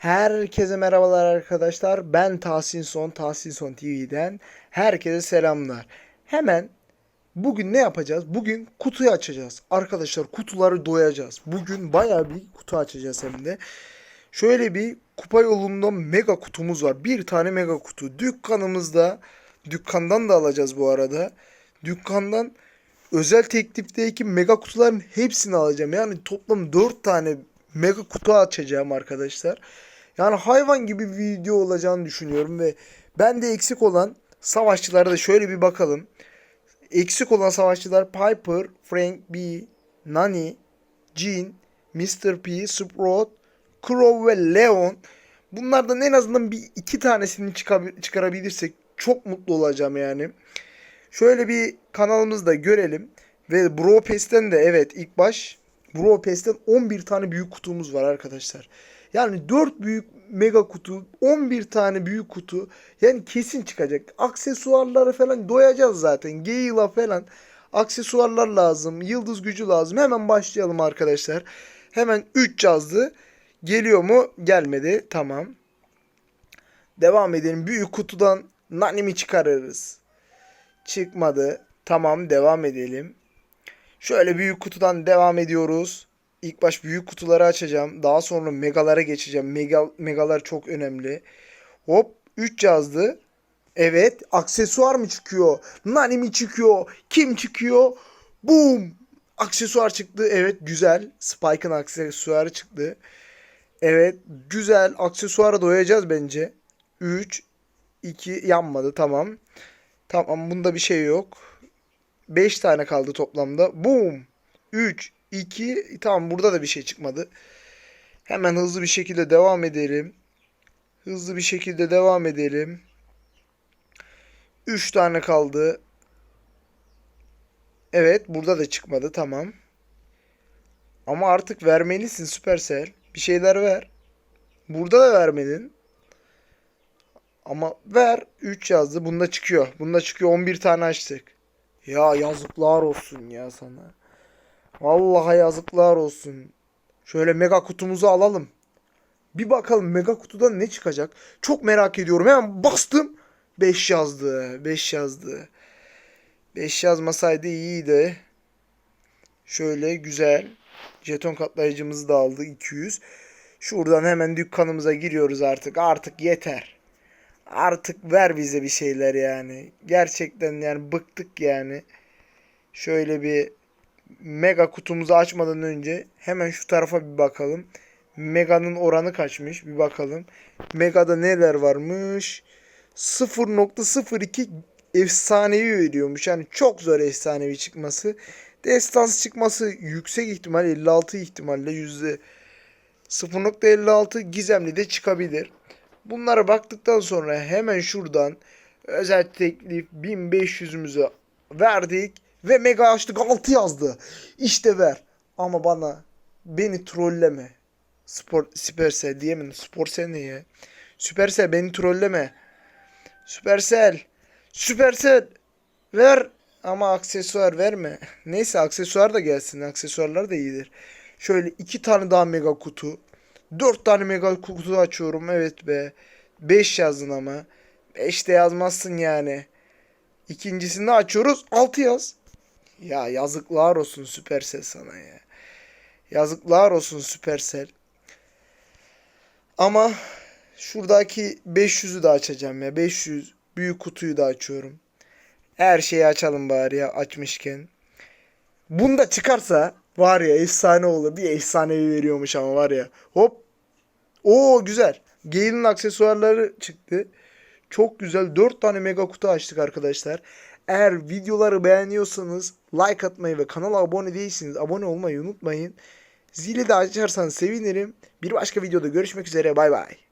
Herkese merhabalar arkadaşlar. Ben Tahsin Son, Tahsin Son TV'den. Herkese selamlar. Hemen bugün ne yapacağız? Bugün kutuyu açacağız. Arkadaşlar kutuları doyacağız. Bugün bayağı bir kutu açacağız hem de. Şöyle bir kupa yolunda mega kutumuz var. Bir tane mega kutu. Dükkanımızda, dükkandan da alacağız bu arada. Dükkandan özel teklifdeki mega kutuların hepsini alacağım. Yani toplam 4 tane mega kutu açacağım arkadaşlar. Yani hayvan gibi bir video olacağını düşünüyorum ve ben de eksik olan savaşçılara da şöyle bir bakalım. Eksik olan savaşçılar Piper, Frank B, Nani, Jean, Mr. P, Sprout, Crow ve Leon. Bunlardan en azından bir iki tanesini çıkarabilirsek çok mutlu olacağım yani. Şöyle bir kanalımızda görelim. Ve Bro Pest'ten de evet ilk baş Bro Pest'ten 11 tane büyük kutumuz var arkadaşlar. Yani 4 büyük mega kutu, 11 tane büyük kutu. Yani kesin çıkacak. Aksesuarları falan doyacağız zaten. Gale'a falan aksesuarlar lazım. Yıldız gücü lazım. Hemen başlayalım arkadaşlar. Hemen 3 yazdı. Geliyor mu? Gelmedi. Tamam. Devam edelim. Büyük kutudan Nani'mi çıkarırız. Çıkmadı. Tamam devam edelim. Şöyle büyük kutudan devam ediyoruz. İlk baş büyük kutuları açacağım. Daha sonra megalara geçeceğim. Mega, megalar çok önemli. Hop 3 yazdı. Evet aksesuar mı çıkıyor? Nani mi çıkıyor? Kim çıkıyor? Boom! Aksesuar çıktı. Evet güzel. Spike'ın aksesuarı çıktı. Evet güzel. Aksesuara doyacağız bence. 3 2 yanmadı tamam. Tamam bunda bir şey yok. 5 tane kaldı toplamda. Boom. 3, 2, tamam burada da bir şey çıkmadı. Hemen hızlı bir şekilde devam edelim. Hızlı bir şekilde devam edelim. 3 tane kaldı. Evet burada da çıkmadı tamam. Ama artık vermelisin Supercell. Bir şeyler ver. Burada da vermedin. Ama ver 3 yazdı. Bunda çıkıyor. Bunda çıkıyor 11 tane açtık. Ya yazıklar olsun ya sana. Vallahi yazıklar olsun. Şöyle mega kutumuzu alalım. Bir bakalım mega kutuda ne çıkacak. Çok merak ediyorum. Hemen bastım. 5 yazdı. 5 yazdı. 5 yazmasaydı iyiydi. Şöyle güzel. Jeton katlayıcımızı da aldı 200. Şuradan hemen dükkanımıza giriyoruz artık. Artık yeter. Artık ver bize bir şeyler yani. Gerçekten yani bıktık yani. Şöyle bir mega kutumuzu açmadan önce hemen şu tarafa bir bakalım. Mega'nın oranı kaçmış bir bakalım. Mega'da neler varmış? 0.02 efsanevi veriyormuş. Yani çok zor efsanevi çıkması. Destans çıkması yüksek ihtimal 56 ihtimalle yüzde 0.56 gizemli de çıkabilir. Bunlara baktıktan sonra hemen şuradan özel teklif 1500'ümüzü verdik ve mega açtık 6 yazdı. İşte ver. Ama bana beni trolleme. Spor Supercell diyemedim. Sporcell ne ya? Supercell beni trolleme. Supercell. Supercell ver ama aksesuar verme. Neyse aksesuar da gelsin. Aksesuarlar da iyidir. Şöyle iki tane daha mega kutu. Dört tane mega kutu açıyorum. Evet be. Beş yazdın ama. Beş de yazmazsın yani. İkincisini açıyoruz. Altı yaz. Ya yazıklar olsun Supercell sana ya. Yazıklar olsun Supercell. Ama şuradaki 500'ü de açacağım ya. 500 büyük kutuyu da açıyorum. Her şeyi açalım bari ya açmışken. Bunda çıkarsa var ya efsane olur. Bir efsanevi veriyormuş ama var ya. Hop. Oo güzel. Gale'in aksesuarları çıktı. Çok güzel. 4 tane mega kutu açtık arkadaşlar. Eğer videoları beğeniyorsanız like atmayı ve kanala abone değilsiniz abone olmayı unutmayın. Zili de açarsanız sevinirim. Bir başka videoda görüşmek üzere. Bay bay.